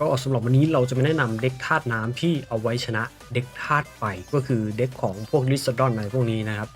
ก็สำหรับวันนี้เราจะมาแนะนำเด็กธาตุน้ำที่เอาไว้ชนะเด็กธาตุไฟก็คือเด็กของพวกลิซดอนอะไรพวกนี้นะครับ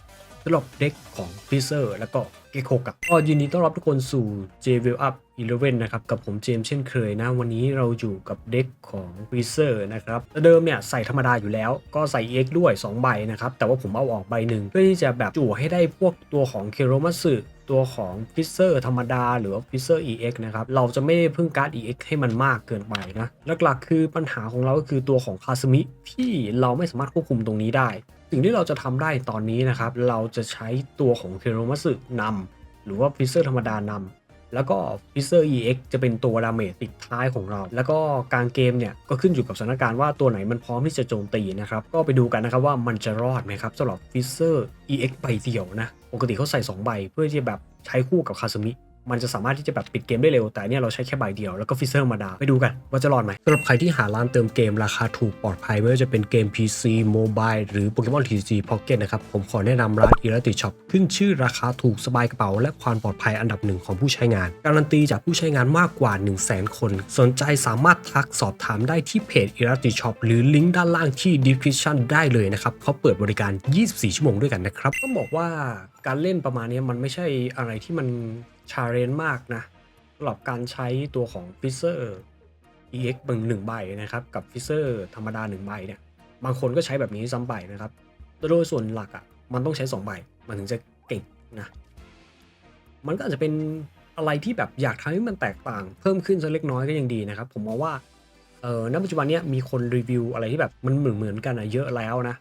สำหรับเด็กของฟิเซอร์แล้วก็เกโคกับก็ยินดีต้อนรับทุกคนสู่ j w e l Up 11นะครับกับผมเจมส์เช่นเคยนะ วันนี้เราอยู่กับเด็กของฟิเซอร์นะครับแต่เดิมเนี่ยใส่ธรรมดาอยู่แล้ว ก็ใส่ EX ด้วย 2 ใบนะครับแต่ว่าผมเอาออกใบหนึ่งเพื่อที่จะแบบจู่ให้ได้พวกตัวของเคโรมัสึ ตัวของฟิเซอร์ธรรมดาหรือว่าฟิเซอร์ EX นะครับ เราจะไม่ได้พึ่งการ์ด EX ให้มันมากเกินไปนะหลักๆคือปัญหาของเราก็คือตัวของคาสมิที่เราไม่สามารถควบคุมตรงนี้ได้ สิ่งที่เราจะทำได้ตอนนี้นะครับ เราจะใช้ตัวของเคโรมัสึนำหรือว่าฟิเซอร์ธรรมดานำ แล้วก็ฟิเซอร์ EX จะเป็นตัวดาเมจติดท้ายของเรา แล้วก็กลางเกมเนี่ยก็ขึ้นอยู่กับสถานการณ์ว่าตัวไหนมันพร้อมที่จะโจมตีนะครับ ก็ไปดูกันนะครับว่ามันจะรอดไหมครับสำหรับฟิเซอร์ EX ใบเดียวนะ ปกติเขาใส่ 2 ใบเพื่อที่แบบใช้คู่กับคาสมิ มันจะสามารถที่จะแบบปิดเกมได้เร็ว แต่เนี่ยเราใช้แค่ใบเดียว แล้วก็ฟิเซอร์ธรรมดาไปดูกันว่าจะรอดไหมสำหรับใครที่หาร้านเติมเกมราคาถูกปลอดภัยไม่ว่าจะเป็นเกม PC Mobile หรือ Pokemon TCG Pocket นะครับ ผมขอแนะนำร้าน i r a t i Shop ขึ้นชื่อราคาถูกสบายกระเป๋า และความปลอดภัยอันดับหนึ่งของผู้ใช้งาน การันตีจากผู้ใช้งานมากกว่า 1 0 0 0 0แคน สนใจสามารถทักสอบถามได้ที่เพจ i r a t i Shop หรือลิงก์ด้านล่างที่ description ได้เลยนะครับเขาเปิดบริการ 24 ชั่วโมงด้วยกันนะครับต้องบอกว่าการเล่นประมาณนี้มันไม่ใช่อะไรที่มัน ชาเลนจ์มากนะสำหรับการใช้ตัวของ f i z e r EX บึงหนึ่งใบนะครับ กับ f i z e r ธรรมดา1ใบเนี่ย บางคนก็ใช้แบบนี้ซ้ำใบนะครับ โดยส่วนหลักอะ่ะ มันต้องใช้ 2 ใบ มันถึงจะเก่งนะ มันก็อาจจะเป็นอะไรที่แบบอยากทำให้มันแตกต่าง เพิ่มขึ้นสักเล็กน้อยก็ยังดีนะครับ ผมมองว่า เออณปัจจุบันเนี้ยมีคนรีวิวอะไรที่แบบมันเหมือนเหมือนกันอะเยอะแล้วนะ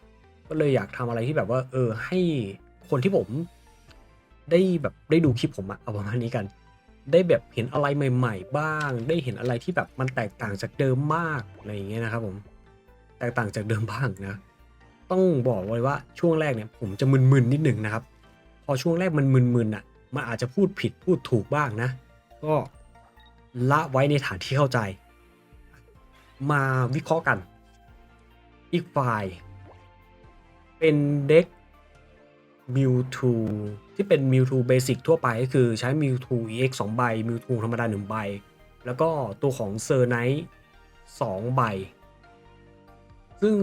ก็เลยอยากทำอะไรที่แบบว่า เออ ให้คนที่ผม ได้แบบได้ดูคลิปผมอะเอาประมาณนี้กัน ได้แบบเห็นอะไรใหม่ ๆ บ้าง ได้เห็นอะไรที่แบบมันแตกต่างจากเดิมมากอะไรอย่างเงี้ยนะครับผมแตกต่างจากเดิมบ้างนะ ต้องบอกไว้ว่าช่วงแรกเนี่ยผมจะมึนๆนิดหนึ่งนะครับ พอช่วงแรกมันมึนๆอะมันอาจจะพูดผิดพูดถูกบ้างนะ ก็ละไว้ในฐานที่เข้าใจ มาวิเคราะห์กัน อีกฝ่าย เป็นเด็ก Mewtwo ที่เป็น Mewtwo Basic ทั่วไปก็คือใช้ Mewtwo EX 2 ใบ Mewtwo ธรรมดา 1 ใบ แล้วก็ตัวของ s i r n i g h t 2ใบ ซึ่ง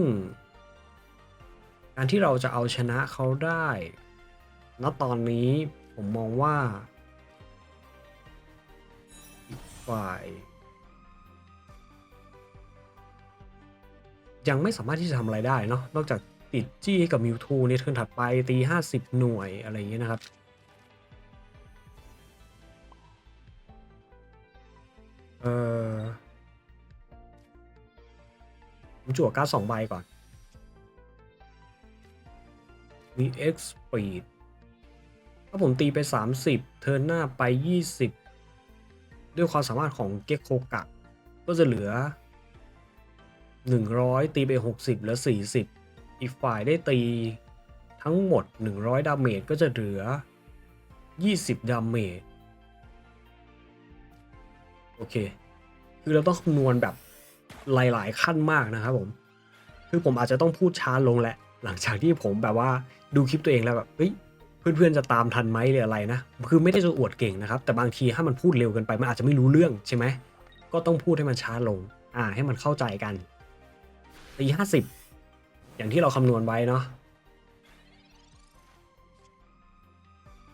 การที่เราจะเอาชนะเขาได้ณตอนนี้ผมมองว่าอีกฝ่าย ยังไม่สามารถที่จะทำอะไรได้เนาะนอกจาก ติดจี้ให้กับมิวทูในเทิร์นถัดไปตี50หน่วยอะไรอย่างเงี้ยนะครับ เออผมจั่วการ์ดสองใบก่อน มี X Speed ถ้าผมตีไป 30 เทิร์นหน้าไป 20 ด้วยความสามารถของเก็กโคกะ ก็จะเหลือ 100 ตีไป 60 เหลือ 40 อีกฝ่ายได้ตีทั้งหมด 100 ดาเมจก็จะเหลือ 20 ดาเมจ โอเค คือเราต้องคำนวณแบบหลายๆ ขั้นมากนะครับผม คือผมอาจจะต้องพูดช้าลงแหละ หลังจากที่ผมแบบว่าดูคลิปตัวเองแล้วแบบเฮ้ยเพื่อนๆจะตามทันไหมหรืออะไรนะ คือไม่ได้จะอวดเก่งนะครับ แต่บางทีถ้ามันพูดเร็วเกินไปมันอาจจะไม่รู้เรื่องใช่ไหม ก็ต้องพูดให้มันช้าลง อ่า ให้มันเข้าใจกันตีห้าสิบ อย่างที่เราคำนวณไว้เนาะ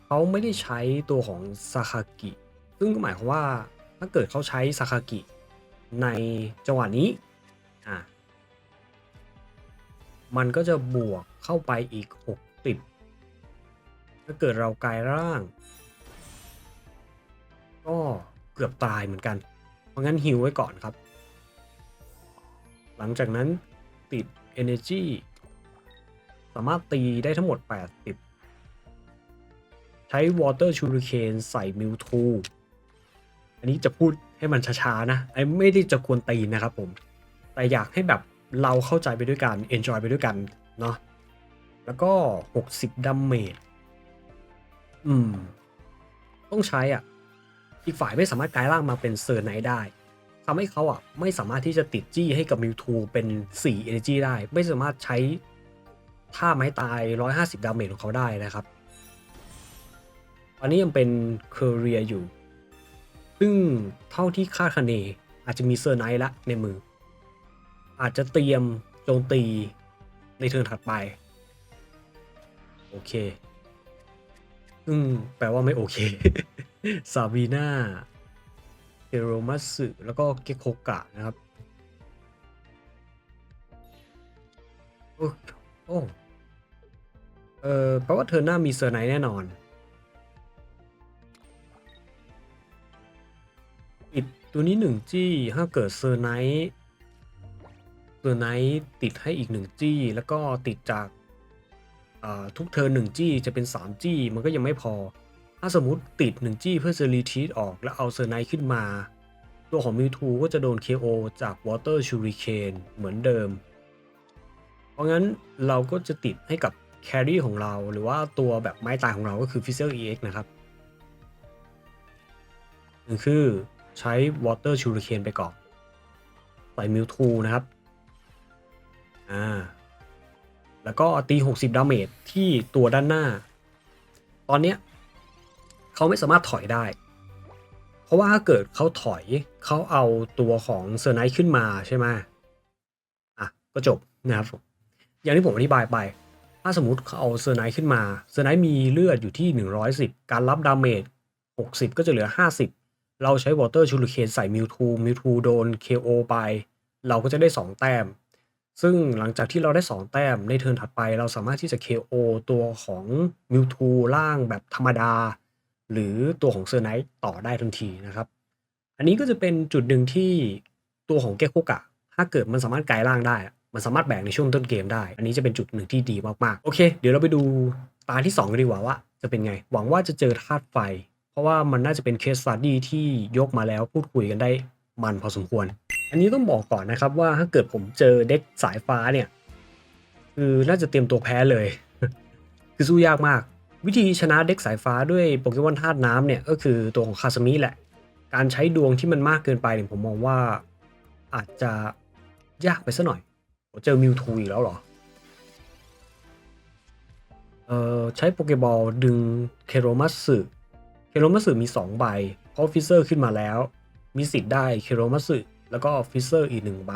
เขาไม่ได้ใช้ตัวของซาคากิซึ่งก็หมายความว่าถ้าเกิดเขาใช้ซาคากิในจังหวะนี้อ่ามันก็จะบวกเข้าไปอีก6ติดถ้าเกิดเรากายร่าง ก็เกือบตายเหมือนกัน เพราะงั้นฮิวไว้ก่อนครับ หลังจากนั้นติด Energy สามารถตีได้ทั้งหมด 80 ใช้ Water Shuriken ใส่ Mewtwo อันนี้จะพูดให้มันช้าๆนะไอ้ไม่ได้จะควรตีนะครับผม แต่อยากให้แบบเราเข้าใจไปด้วยกัน enjoy ไปด้วยกัน เนาะแล้วก็ 60ดาเมจอืม ต้องใช้อะ อีกฝ่ายไม่สามารถกลายร่างมาเป็นเซอร์ไนท์ได้ ทำให้เขาอะไม่สามารถที่จะติดจี้ให้กับมิวทูเป็น 4 Energy ได้ ไม่สามารถใช้ท่าไม้ตาย 150 ดาเมจของเขาได้นะครับ ตอนนี้ยังเป็นเคอเรียอยู่ ซึ่งเท่าที่คาดคะเน อาจจะมีเซอร์ไนท์ละในมือ อาจจะเตรียมโจมตีในเทิร์นถัดไป โอเค อืม แปลว่าไม่โอเค ซาบีนา เอโรมัสสึ แล้วก็เกโคกะนะครับ โอ้โอ้เออแปลว่าเธอหน้ามีเซอร์ไนท์แน่นอนปิดตัวนี้หนึ่งจี้ ถ้าเกิดเซอร์ไนท์เซอร์ไนท์ติดให้อีกหนึ่งจี้ แล้วก็ติดจากทุกเทิร์หนึ่งจี้จะเป็นสามจี้ มันก็ยังไม่พอ ถ้าสมมติติดหนึ่งจี้เพื่อจะรีทีทออกแล้วเอาเซอร์ไนท์ขึ้นมา ตัวของมิวทูก็จะโดน KO จาก Water Shuriken เหมือนเดิม เพราะงั้นเราก็จะติดให้กับแครี่ของเราหรือว่าตัวแบบไม้ตายของเราก็คือ f i s e r EX นะครับหนึ่งคือใช้ Water Shuriken ไปก่อนใส่มิวทูนะครับอ่าแล้วก็ตี 60 ดาเมจที่ตัวด้านหน้า ตอนเนี้ย เขาไม่สามารถถอยได้ เพราะว่าถ้าเกิดเขาถอยเขาเอาตัวของเซอร์ไนท์ขึ้นมาใช่ไหมอะก็จบนะครับอย่างที่ผมอธิบายไป ถ้าสมมติเขาเอาเซอร์ไนท์ขึ้นมา เซอร์ไนท์มีเลือดอยู่ที่ 110 การรับดาเมจ60 ก็จะเหลือ 50 เราใช้วอเตอร์ชูลูเคนใส่มิวทูมิวทูโดน KO ไป เราก็จะได้ 2 แต้ม ซึ่งหลังจากที่เราได้ 2 แต้มในเทิร์นถัดไป เราสามารถที่จะ KO ตัวของมิวทูล่างแบบธรรมดา หรือตัวของเซอร์ไนท์ต่อได้ทันทีนะครับ อันนี้ก็จะเป็นจุดหนึ่งที่ตัวของเกโคกะ ถ้าเกิดมันสามารถกลายร่างได้ มันสามารถแบ่งในช่วงต้นเกมได้ อันนี้จะเป็นจุดหนึ่งที่ดีมากๆ โอเค เดี๋ยวเราไปดูตาที่2กันดีกว่าว่าจะเป็นไง หวังว่าจะเจอธาตุไฟ เพราะว่ามันน่าจะเป็นเคสสตัดดี้ที่ยกมาแล้วพูดคุยกันได้มันพอสมควร อันนี้ต้องบอกก่อนนะครับว่าถ้าเกิดผมเจอเด็กสายฟ้าเนี่ยคือน่าจะเตรียมตัวแพ้เลย คือสู้ยากมาก วิธีชนะเด็กสายฟ้าด้วยโปเกมอนธาตุน้ำเนี่ยก็คือตัวของคาสมิแหละ การใช้ดวงที่มันมากเกินไปเนี่ยผมมองว่าอาจจะยากไปซะหน่อยเจอมิวทูอีกแล้วเหรอ เอ่อใช้โปเกบอลดึงเคโรมัสสึเคโรมัสสึมี 2 ใบ เพราะฟิเซอร์ขึ้นมาแล้ว มีสิทธิ์ได้เคโรมัสสึแล้วก็ฟิเซอร์อีกหนึ่งใบ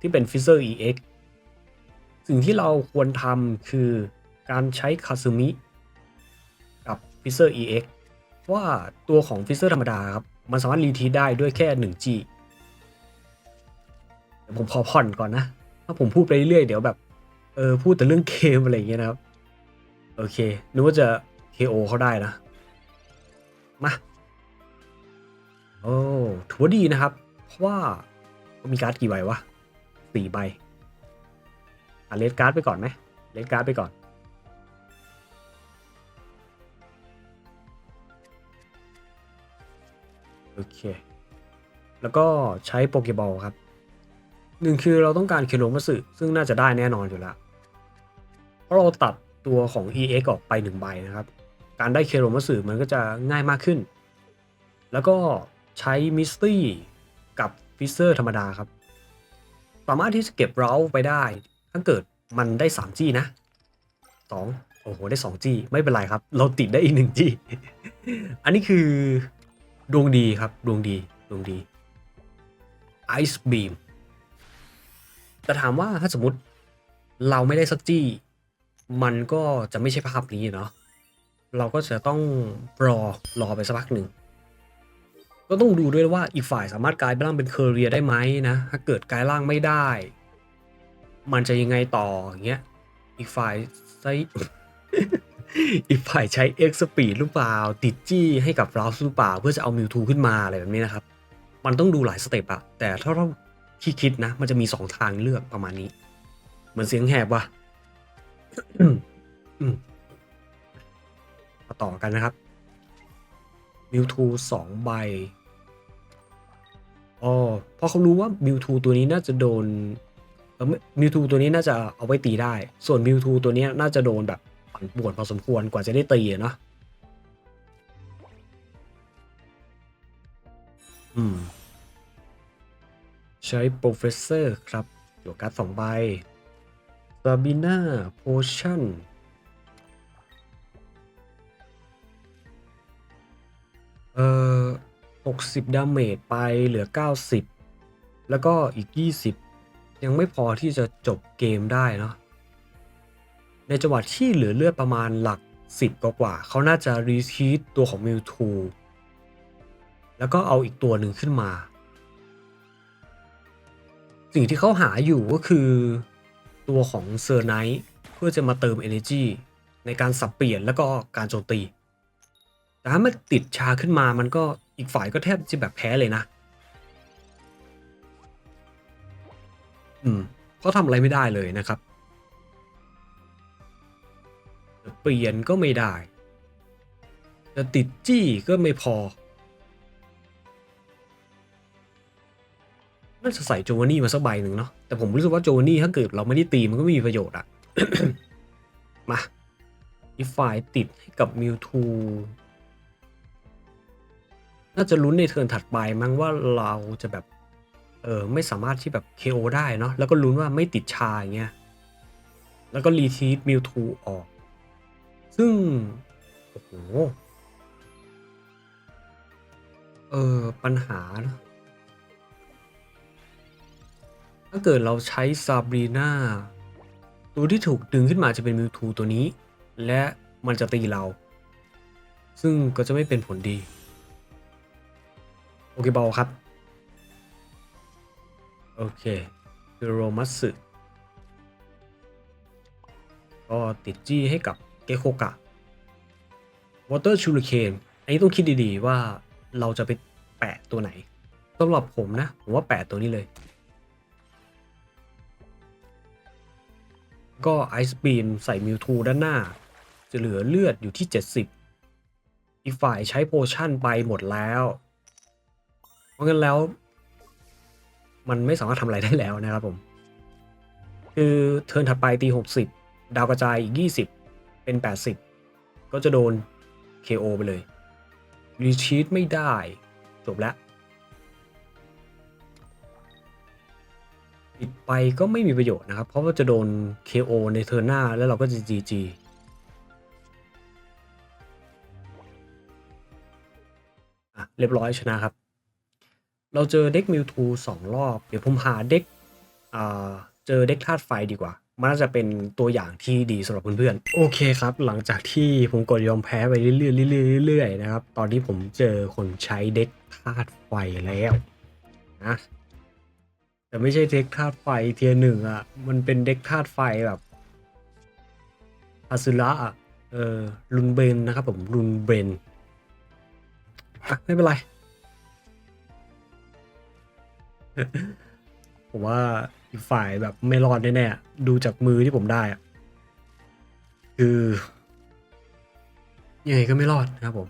ที่เป็นฟิเซอร์ EX สิ่งที่เราควรทำคือการใช้คาซึมิ ฟิเซอร์ EX ว่าตัวของฟิเซอร์ธรรมดาครับ มันสามารถรีทีได้ด้วยแค่ 1G ผมขอผ่อนก่อนนะ ถ้าผมพูดไปเรื่อยเดี๋ยวแบบ เออ พูดแต่เรื่องเกมอะไรอย่างเงี้ยนะครับ โอเค นึกว่าจะ KO เขาได้นะ มา โอ้ถือว่าดีนะครับ เพราะว่ามีการ์ดกี่ใบวะสี่ใบอะเลดการ์ดไปก่อนไหมเลดการ์ดไปก่อน โอเค แล้วก็ใช้โปเกบอลครับหนึ่งคือเราต้องการเคโรมัสึซึ่งน่าจะได้แน่นอนอยู่แล้ว เพราะเราตัดตัวของ EX ออกไปหนึ่งใบนะครับ การได้เคโรมัสึมันก็จะง่ายมากขึ้น แล้วก็ใช้มิสตี้กับฟิเซอร์ธรรมดาครับ สามารถที่จะเก็บเราไปได้ ถ้าเกิดมันได้3จี้นะ2โอ้โห ได้2จี้ไม่เป็นไรครับ เราติดได้อีก1จี้ อันนี้คือ ดวงดีครับ ดวงดี ดวงดี Ice Beam แต่ถามว่าถ้าสมมติเราไม่ได้สักจี้ มันก็จะไม่ใช่ภาพนี้เนาะเราก็จะต้องรอรอไปสักพักหนึ่ง ก็ต้องดูด้วยว่าอีกฝ่ายสามารถกลายร่างเป็นเคอร์เรียได้ไหมนะ ถ้าเกิดกลายร่างไม่ได้ มันจะยังไงต่ออย่างเงี้ยอีกฝ่ายใช้ อีกฝ่ายใช้เอ็กซ์ปีดหรือเปล่า ติดจี้ให้กับราฟหรือเปล่า เพื่อจะเอามิวทูขึ้นมาอะไรแบบนี้นะครับ มันต้องดูหลายสเต็ปอะแต่ถ้าเราที่คิดนะ มันจะมีสองทางเลือกประมาณนี้ เหมือนเสียงแหบว่ะมาต่อกันนะครับมิวทูสองใบอ๋อเพราะเขารู้ว่ามิวทูตัวนี้น่าจะโดนมิวทูตัวนี้น่าจะเอาไว้ตีได้ ส่วนมิวทูตัวนี้น่าจะโดนแบบ นปวนพอสมควรกว่าจะได้ตีเนาะอืม ใช้โปรเฟสเซอร์ครับโยการ์ดสองใบซาบิน่าโพชั่นเอ่อ60 ดาเมจไปเหลือ 90 แล้วก็อีก 20 ยังไม่พอที่จะจบเกมได้เนาะ ในจังหวะที่เหลือเลือดประมาณหลัก 10 กว่าเขาน่าจะรีทีตตัวของมิวทูแล้วก็เอาอีกตัวหนึ่งขึ้นมา สิ่งที่เขาหาอยู่ก็คือตัวของเซอร์ไนท์เพื่อจะมาเติม Energy ในการสับเปลี่ยนแล้วก็การโจมตี แต่ถ้ามันติดชาขึ้นมามันก็อีกฝ่ายก็แทบจะแบบแพ้เลยนะ อืมเขาทำอะไรไม่ได้เลยนะครับ เปลี่ยนก็ไม่ได้ จะติดจี้ก็ไม่พอ น่าจะใส่โจวานี่มาสักใบหนึ่งเนาะ แต่ผมรู้สึกว่าโจวานี่ถ้าเกิดเราไม่ได้ตีมันก็ไม่มีประโยชน์อะมาอีกฝ่ายติดให้กับมิวทูน่าจะลุ้นในเทิร์นถัดไปมั้งว่าเราจะแบบ เออไม่สามารถที่แบบ KO ได้เนาะแล้วก็ลุ้นว่าไม่ติดชาอย่างเงี้ยแล้วก็รีทีทมิวทูออก ซึ่ง โอ้โห เออ ปัญหา ถ้าเกิดเราใช้ซาบรีนาตัวที่ถูกดึงขึ้นมาจะเป็นมิวทูตัวนี้ และมันจะตีเรา ซึ่งก็จะไม่เป็นผลดี โอเคบอลครับ โอเคคือโรมัสสึก็ติดจี้ให้กับ เกโคกะวอเตอร์ชูริเคนอันนี้ต้องคิดดีๆว่าเราจะไปแปะตัวไหนสำหรับผมนะ ผมว่าแปะตัวนี้เลย ก็ไอซ์บีมใส่มิวทูด้านหน้า จะเหลือเลือดอยู่ที่ 70 อีกฝ่ายใช้โพชั่นไปหมดแล้ว เพราะงั้นแล้ว มันไม่สามารถทำอะไรได้แล้วนะครับผม คือเทิร์นถัดไปตี 60 ดาวกระจายอีก 20 เป็น 80 ก็จะโดน KO ไปเลยรีชีตไม่ได้ จบแล้วปิดไปก็ไม่มีประโยชน์นะครับ เพราะว่าจะโดน KO ในเทิร์หน้า แล้วเราก็จะ GG อะ เรียบร้อยชนะครับ เราเจอเด็กมิวทูสองรอบ เดี๋ยวผมหาเด็กเจอเด็กธาตุไฟดีกว่า มันน่าจะเป็นตัวอย่างที่ดีสำหรับเพื่อนๆ โอเคครับ หลังจากที่ผมกดยอมแพ้ไปเรื่อยๆเรื่อยๆเรื่อยๆนะครับ ตอนนี้ผมเจอคนใช้เด็กธาตุไฟแล้วนะแต่ไม่ใช่เด็กธาตุไฟเทียหนึ่งอะ มันเป็นเด็กธาตุไฟแบบอาซึระอะเออรุนเบนนะครับผมรุนเบนอะไม่เป็นไร ผมว่า อีกฝ่ายแบบไม่รอดแน่ๆดูจากมือที่ผมได้อะคือยังไงก็ไม่รอดนะครับผม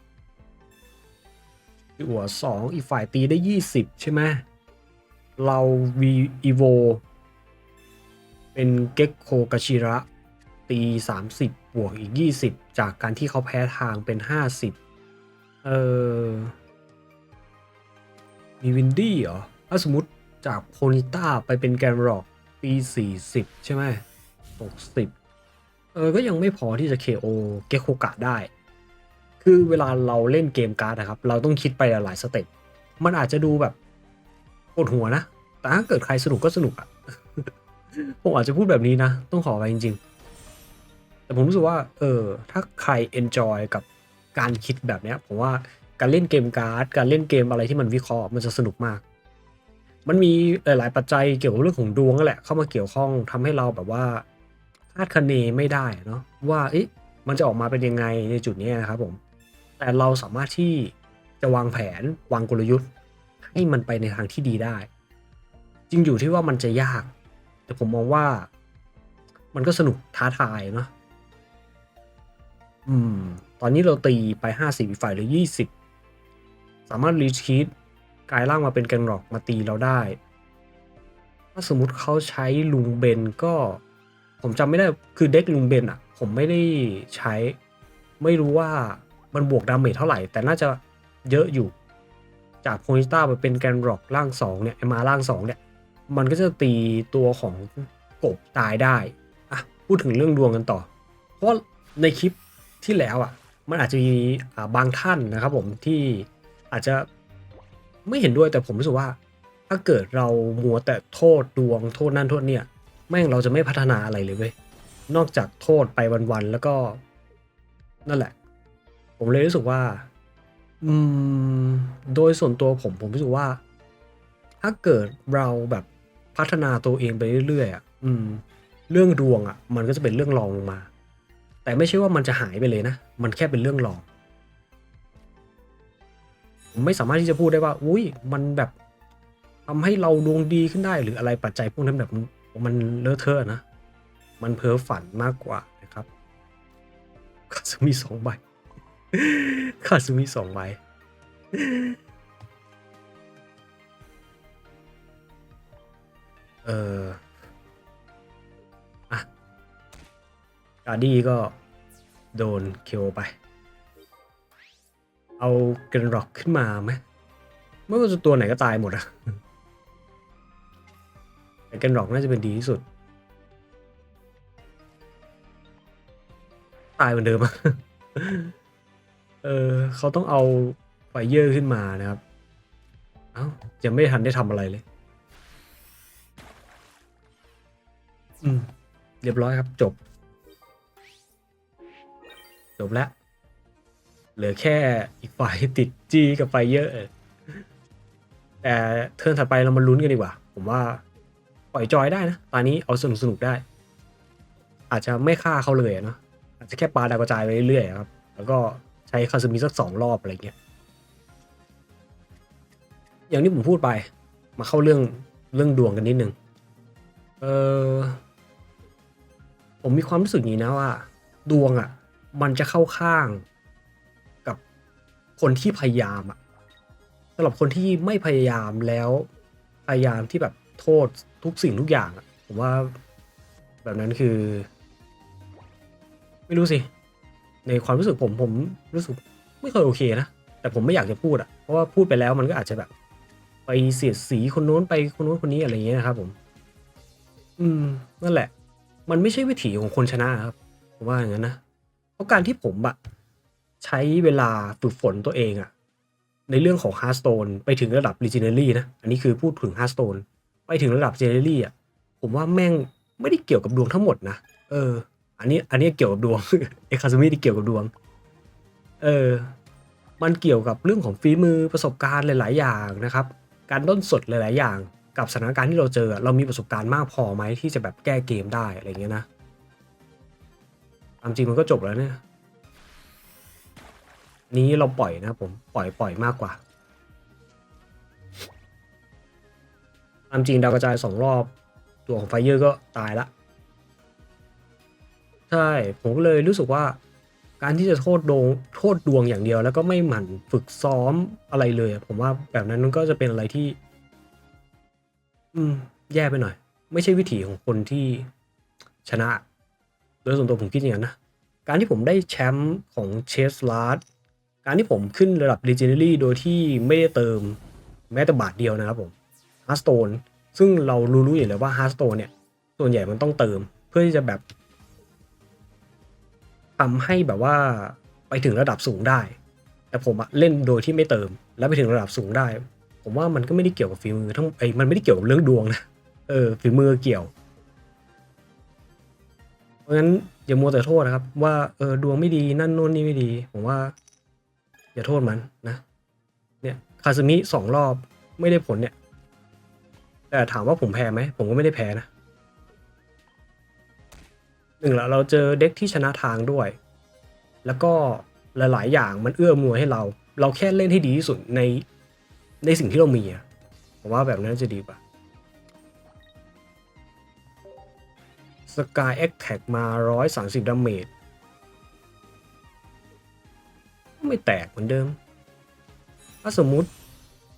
หัวสองอีกฝ่ายตีได้ยี่สิบใช่ไหมเราวีอีโวเป็นเก็กโคกาชิระตี 30 บวกอีก 20 จากการที่เขาแพ้ทางเป็น 50 เออมีวินดี้เหรอถ้าสมมติ จากโพนิต้าไปเป็นแกนร็อกปี 40 ใช่ไหม60 เออ ก็ยังไม่พอที่จะ KO เกโคกะได้ คือเวลาเราเล่นเกมการ์ดนะครับ เราต้องคิดไปหลายสเต็ป มันอาจจะดูแบบปวดหัวนะ แต่ถ้าเกิดใครสนุกก็สนุกอะผมอาจจะพูดแบบนี้นะ ต้องขอไปจริง ๆ แต่ผมรู้สึกว่า เออ ถ้าใคร enjoy กับการคิดแบบเนี้ยผมว่าการเล่นเกมการ์ด การเล่นเกมอะไรที่มันวิเคราะห์มันจะสนุกมาก มันมีหลายๆปัจจัยเกี่ยวกับเรื่องของดวงนั่นแหละเข้ามาเกี่ยวข้องทำให้เราแบบว่าคาดคะเนไม่ได้เนาะว่าเอ๊ะมันจะออกมาเป็นยังไงในจุดนี้นะครับผม แต่เราสามารถที่จะวางแผนวางกลยุทธ์ ให้มันไปในทางที่ดีได้ จริงอยู่ที่ว่ามันจะยาก แต่ผมมองว่า มันก็สนุกท้าทายเนาะอืม ตอนนี้เราตีไป50อีกฝ่ายหรือ20สามารถรีชีต กลายร่างมาเป็นแกนร็อกมาตีเราได้ ถ้าสมมุติเขาใช้ลุงเบนก็ ผมจำไม่ได้คือเด็กลุงเบนอะผมไม่ได้ใช้ ไม่รู้ว่ามันบวกดาเมจเท่าไหร่ แต่น่าจะเยอะอยู่ จากโพนิต้าไปเป็นแกนร็อกร่างสองเนี่ยมาร่างสองเนี่ยมันก็จะตีตัวของกบตายได้อะพูดถึงเรื่องดวงกันต่อ เพราะในคลิปที่แล้วอะ มันอาจจะมีบางท่านนะครับผมที่อาจจะ ไม่เห็นด้วยแต่ผมรู้สึกว่า ถ้าเกิดเรามัวแต่โทษดวงโทษนั่นโทษเนี่ยแม่งเราจะไม่พัฒนาอะไรเลยเว้ยนอกจากโทษไปวันๆแล้วก็ นั่นแหละ ผมเลยรู้สึกว่า อืม โดยส่วนตัวผมผมรู้สึกว่า ถ้าเกิดเราแบบพัฒนาตัวเองไปเรื่อยๆอะอืม เรื่องดวงอะ มันก็จะเป็นเรื่องรองลงมา แต่ไม่ใช่ว่ามันจะหายไปเลยนะ มันแค่เป็นเรื่องรอง ไม่สามารถที่จะพูดได้ว่า อุ้ยมันแบบทำให้เราดวงดีขึ้นได้หรืออะไรปัจจัยพวกนั้นแบบมันเลอะเทอะนะ มันเพ้อฝันมากกว่านะครับคาซึมีสองใบคาซึมีสองใบเอออะกาดี้ก็โดนเคโอไป เอาเกนร็อกขึ้นมาไหมไม่ว่าจะตัวไหนก็ตายหมดอะแต่เกนร็อกน่าจะเป็นดีที่สุด ตายเหมือนเดิมอะเออเขาต้องเอาไฟเยอร์ขึ้นมานะครับ เอ้ายังไม่ทันได้ทำอะไรเลย อืม เรียบร้อยครับจบ จบแล้ว เหลือแค่อีกฝ่ายติดจีกับไฟเยอะแต่เทิร์นถัดไปเรามาลุ้นกันดีกว่า ผมว่าปล่อยจอยได้นะตอนนี้เอาสนุกสนุกได้ อาจจะไม่ฆ่าเขาเลยเนาะอาจจะแค่ปาดาวกระจายไปเรื่อยๆครับ แล้วก็ใช้คาซึมิสักสองรอบอะไรเงี้ยอย่างที่ผมพูดไปมาเข้าเรื่องเรื่องดวงกันนิดนึงเออผมมีความรู้สึกอย่างนี้นะว่า ดวงอะ่ะ มันจะเข้าข้าง คนที่พยายามอะ่ะสำหรับคนที่ไม่พยายามแล้วพยายามที่แบบโทษทุกสิ่งทุกอย่างอะผมว่าแบบนั้นคือ ไม่รู้สิ ในความรู้สึกผมผมรู้สึกไม่ค่อยโอเคนะ แต่ผมไม่อยากจะพูดอะเพราะว่าพูดไปแล้วมันก็อาจจะแบบ ไปเสียดสีคนโน้นไปคนโน้นคนนี้อะไรอย่างเงี้ยนะครับ ผม อืมนั่นแหละ มันไม่ใช่วิถีของคนชนะครับผมว่าอย่างนั้นนะเพราะการที่ผมอะ ใช้เวลาฝึกฝนตัวเองอะในเรื่องของ Hearthstone ไปถึงระดับ Legendary นะ อันนี้คือพูดถึง Hearthstone ไปถึงระดับ Legendary อะผมว่าแม่งไม่ได้เกี่ยวกับดวงทั้งหมดนะ เออ อันนี้อันนี้เกี่ยวกับดวงเอคาซูมิที่เกี่ยวกับดวง เออ มันเกี่ยวกับเรื่องของฝีมือประสบการณ์หลาย ๆ อย่างนะครับ การต้นสดหลาย ๆ อย่าง กับสถานการณ์ที่เราเจอ เรามีประสบการณ์มากพอไหมที่จะแบบแก้เกมได้อะไรเงี้ยนะตามจริงมันก็จบแล้วเนี่ย นี้เราปล่อยนะผมปล่อยปล่อยมากกว่าตามจริงดาวกระจายสองรอบตัวของไฟเยอร์ก็ตายละ ใช่ ผมก็เลยรู้สึกว่า การที่จะโทษดวงโทษดวงอย่างเดียว แล้วก็ไม่หมั่นฝึกซ้อมอะไรเลย ผมว่าแบบนั้นมันก็จะเป็นอะไรที่ อืม แย่ไปหน่อย ไม่ใช่วิถีของคนที่ชนะ โดยส่วนตัวผมคิดอย่างนั้นนะ การที่ผมได้แชมป์ของเชสลาร์ด การที่ผมขึ้นระดับ Legendary โดยที่ไม่ได้เติมแม้แต่บาทเดียวนะครับผมฮาร์สโตนซึ่งเรารู้ๆอยู่แล้วว่าฮาร์สโตนเนี่ย ส่วนใหญ่มันต้องเติมเพื่อที่จะแบบทำให้แบบว่าไปถึงระดับสูงได้ แต่ผมอะเล่นโดยที่ไม่เติม แล้วไปถึงระดับสูงได้ ผมว่ามันก็ไม่ได้เกี่ยวกับฝีมือทั้งไอ้มันไม่ได้เกี่ยวกับเรื่องดวงนะเออฝีมือเกี่ยว เพราะฉะนั้นอย่ามัวแต่โทษนะครับ ว่าเออดวงไม่ดีนั่นโน่นนี่ไม่ดี ผมว่า อย่าโทษมันนะ เนี่ยคาซึมิสองรอบไม่ได้ผลเนี่ย แต่ถามว่าผมแพ้ไหม ผมก็ไม่ได้แพ้นะหนึ่งละเราเจอเด็กที่ชนะทางด้วย แล้วก็หลาย ๆ อย่างมันเอื้อมวยให้เรา เราแค่เล่นให้ดีที่สุดในในสิ่งที่เรามีอะผมว่าแบบนั้นจะดีกว่าสกายแอคแท็กมา 130ดาเมจ ไม่แตกเหมือนเดิม ถ้าสมมุติ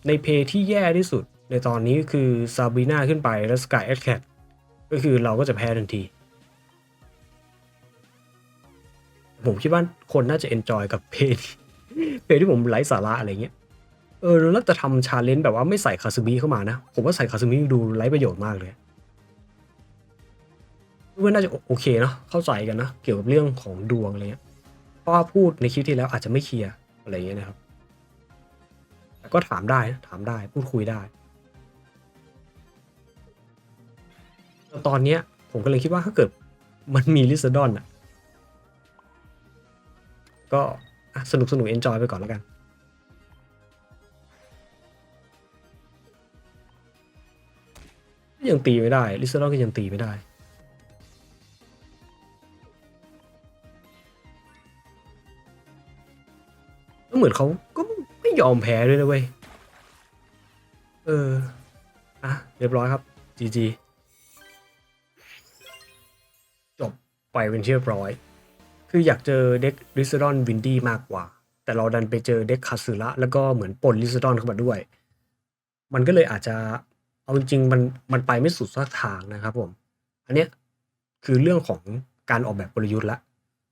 ในเพย์ที่แย่ที่สุดในตอนนี้คือซาบีนาขึ้นไปแล้วสกายแอคแท็กก็คือเราก็จะแพ้ทันที ผมคิดว่าคนน่าจะเอนจอยกับเพจเพจที่ผมไร้สาระอะไรเงี้ย เออแล้วจะทำชาเลนจ์แบบว่าไม่ใส่คาซึมิเข้ามานะ ผมว่าใส่คาซึมิดูไร้ประโยชน์มากเลยว่าน่าจะโอเคเนาะเข้าใจกันนะเกี่ยวกับเรื่องของดวงอะไรเงี้ย พราะว่าพูดในคลิปที่แล้วอาจจะไม่เคลียร์อะไรอย่างเงี้ยนะครับแต่ก็ถามได้ถามได้พูดคุยได้ ตอนเนี้ยผมก็เลยคิดว่าถ้าเกิดมันมีลิซดอนอะ ก็สนุกสนุกเอนจอยไปก่อนแล้วกัน ยังตีไม่ได้ ลิซดอนก็ยังตีไม่ได้ เหมือนเขาก็ไม่ยอมแพ้ด้วยนะเว้ย เออ อะ เรียบร้อยครับ GG จบไปเป็นที่เรียบร้อย คืออยากเจอเด็กลิซดอนวินดี้มากกว่า แต่เราดันไปเจอเด็กคาสึระแล้วก็เหมือนปนลิซดอนเข้ามาด้วย มันก็เลยอาจจะเอาจริงๆมันมันไปไม่สุดสักทางนะครับผม อันเนี้ยคือเรื่องของการออกแบบกลยุทธ์ละ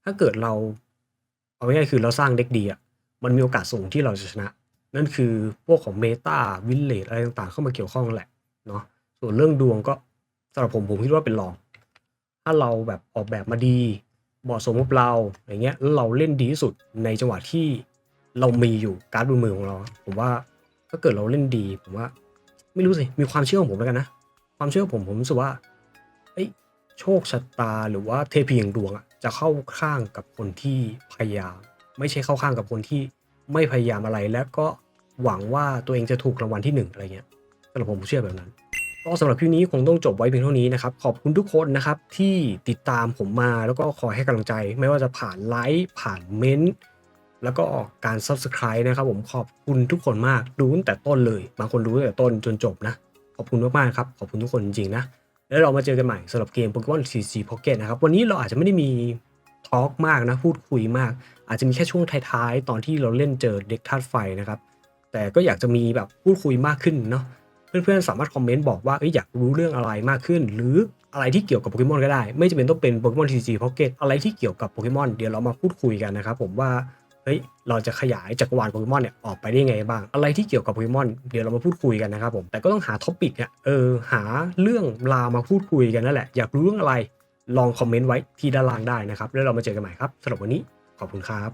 ถ้าเกิดเราเอาง่ายๆคือเราสร้างเด็กดีอะ มันมีโอกาสสูงที่เราจะชนะ นั่นคือพวกของเมตาวินเลดอะไรต่างๆ เข้ามาเกี่ยวข้องแหละเนาะส่วนเรื่องดวงก็สำหรับผมผมคิดว่าเป็นรอง ถ้าเราแบบออกแบบมาดีเหมาะสมกับเราอย่างเงี้ยแล้วเราเล่นดีที่สุดในจังหวะที่เรามีอยู่การ์ดบนมือของเรา ผมว่าถ้าเกิดเราเล่นดีผมว่า ไม่รู้สิมีความเชื่อของผมแล้วกันนะ ความเชื่อของผมผมรู้สึกว่าเอ้ยโชคชะตาหรือว่าเทพีแห่งดวงอะจะเข้าข้างกับคนที่พยายาม ไม่ใช่เข้าข้างกับคนที่ไม่พยายามอะไร แล้วก็หวังว่าตัวเองจะถูกรางวัลที่หนึ่งอะไรเงี้ยสำหรับผมผมเชื่อแบบนั้นก็สำหรับคลิปนี้คงต้องจบไว้เพียงเท่านี้นะครับ ขอบคุณทุกคนนะครับ ที่ติดตามผมมาแล้วก็คอยให้กำลังใจ ไม่ว่าจะผ่านไลค์ผ่านเม้นต์แล้วก็การ Subscribe นะครับ ผมขอบคุณทุกคนมากดูตั้งแต่ต้นเลยบางคนดูตั้งแต่ต้นจนจบนะ ขอบคุณมากๆครับ ขอบคุณทุกคนจริงๆนะ แล้วเรามาเจอกันใหม่สำหรับเกม Pokemon CC Pocket นะครับ วันนี้เราอาจจะไม่ได้มี ทอล์กมากนะพูดคุยมาก อาจจะมีแค่ช่วงท้ายๆ ตอนที่เราเล่นเจอเด็กธาตุไฟนะครับ แต่ก็อยากจะมีแบบพูดคุยมากขึ้นเนาะเพื่อนๆสามารถคอมเมนต์บอกว่าเอ้ยอยากรู้เรื่องอะไรมากขึ้น หรืออะไรที่เกี่ยวกับโปเกมอนก็ได้ ไม่จำเป็นต้องเป็นโปเกมอน TCG Pocket อะไรที่เกี่ยวกับโปเกมอนเดี๋ยวเรามาพูดคุยกันนะครับผมว่าเฮ้ยเราจะขยายจักรวาลโปเกมอนเนี่ยออกไปได้ไงบ้าง อะไรที่เกี่ยวกับโปเกมอนเดี๋ยวเรามาพูดคุยกันนะครับผมแต่ก็ต้องหาท็อปิกอะเออหาเรื่องราวมาพูดคุยกันนั่นแหละอยากรู้เรื่องอะไร ลองคอมเมนต์ไว้ที่ด้านล่างได้นะครับ แล้วเรามาเจอกันใหม่ครับสำหรับวันนี้ขอบคุณครับ